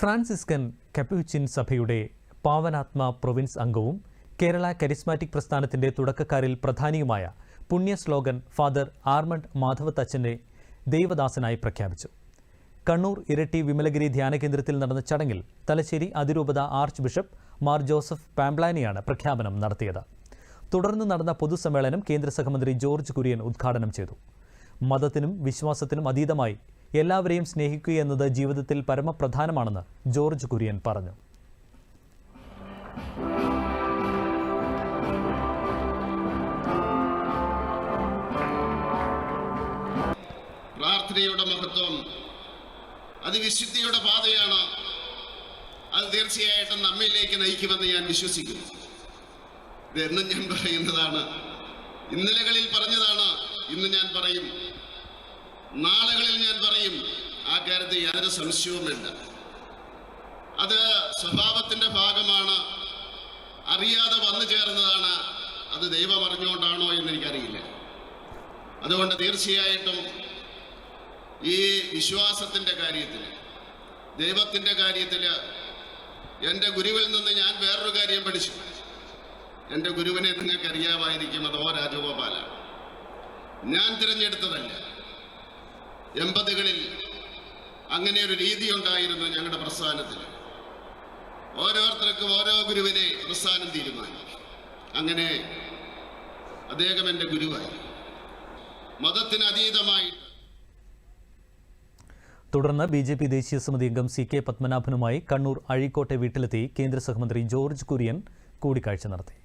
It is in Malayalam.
ഫ്രാൻസിസ്കൻ കപ്യൂച്ചിൻ സഭയുടെ പാവനാത്മ പ്രൊവിൻസ് അംഗവും കേരള കരിസ്മാറ്റിക് പ്രസ്ഥാനത്തിന്റെ തുടക്കക്കാരിൽ പ്രധാനിയുമായ പുണ്യ ശ്ലോകൻ ഫാദർ ആർമണ്ട് മാധവത്തച്ഛനെ ദൈവദാസനായി പ്രഖ്യാപിച്ചു. കണ്ണൂർ ഇരട്ടി വിമലഗിരി ധ്യാന കേന്ദ്രത്തിൽ നടന്ന ചടങ്ങിൽ തലശ്ശേരി അതിരൂപത ആർച്ച് ബിഷപ്പ് മാർ ജോസഫ് പാംപ്ലാനിയാണ് പ്രഖ്യാപനം നടത്തിയത്. തുടർന്ന് നടന്ന പൊതുസമ്മേളനം കേന്ദ്ര സഹമന്ത്രി ജോർജ് കുര്യൻ ഉദ്ഘാടനം ചെയ്തു. മതത്തിനും വിശ്വാസത്തിനും അതീതമായി എല്ലാവരെയും സ്നേഹിക്കുക എന്നത് ജീവിതത്തിൽ പരമപ്രധാനമാണെന്ന് ജോർജ് കുര്യൻ പറഞ്ഞു. പ്രാർത്ഥനയുടെ മഹത്വം അത് വിശുദ്ധിയുടെ പാതയാണ്. അത് തീർച്ചയായിട്ടും നമ്മയിലേക്ക് നയിക്കുമെന്ന് ഞാൻ വിശ്വസിക്കുന്നു. ഇതെന്നും ഞാൻ പറയുന്നതാണ്. ഇന്നലകളിൽ പറഞ്ഞതാണ് ഇന്ന് ഞാൻ പറയും. നാളുകളിൽ ഞാൻ പറയും ആ കാര്യത്തിൽ യാതൊരു സംശയവുമില്ല അത് സ്വഭാവത്തിന്റെ ഭാഗമാണ്. അറിയാതെ വന്നു ചേർന്നതാണ്. അത് ദൈവം അറിഞ്ഞുകൊണ്ടാണോ എന്ന് എനിക്കറിയില്ല അതുകൊണ്ട് തീർച്ചയായിട്ടും ഈ വിശ്വാസത്തിന്റെ കാര്യത്തിൽ ദൈവത്തിന്റെ കാര്യത്തിൽ എന്റെ ഗുരുവിൽ നിന്ന് ഞാൻ വേറൊരു കാര്യം പഠിച്ചു. എന്റെ ഗുരുവിനെ നിങ്ങൾക്ക് അറിയാമായിരിക്കും അതോ രാജഗോപാലാണ്. ഞാൻ തിരഞ്ഞെടുത്തതല്ല. എൺപതുകളിൽ അങ്ങനെ ഒരു രീതി ഉണ്ടായിരുന്നു ഞങ്ങളുടെ പ്രസ്ഥാനത്തിൽ. ഓരോരുത്തർക്കും ഓരോ ഗുരുവിനെ പ്രസ്ഥാനം തീരുമാനിക്കും അങ്ങനെ അദ്ദേഹം എന്റെ ഗുരുവായി. മതത്തിന് അതീതമായിട്ട് തുടർന്ന് ബി ജെ പി ദേശീയ സമിതി അംഗം സി കെ പത്മനാഭനുമായി കണ്ണൂർ അഴീക്കോട്ടെ വീട്ടിലെത്തി കേന്ദ്ര സഹമന്ത്രി ജോർജ് കുര്യൻ കൂടിക്കാഴ്ച നടത്തി.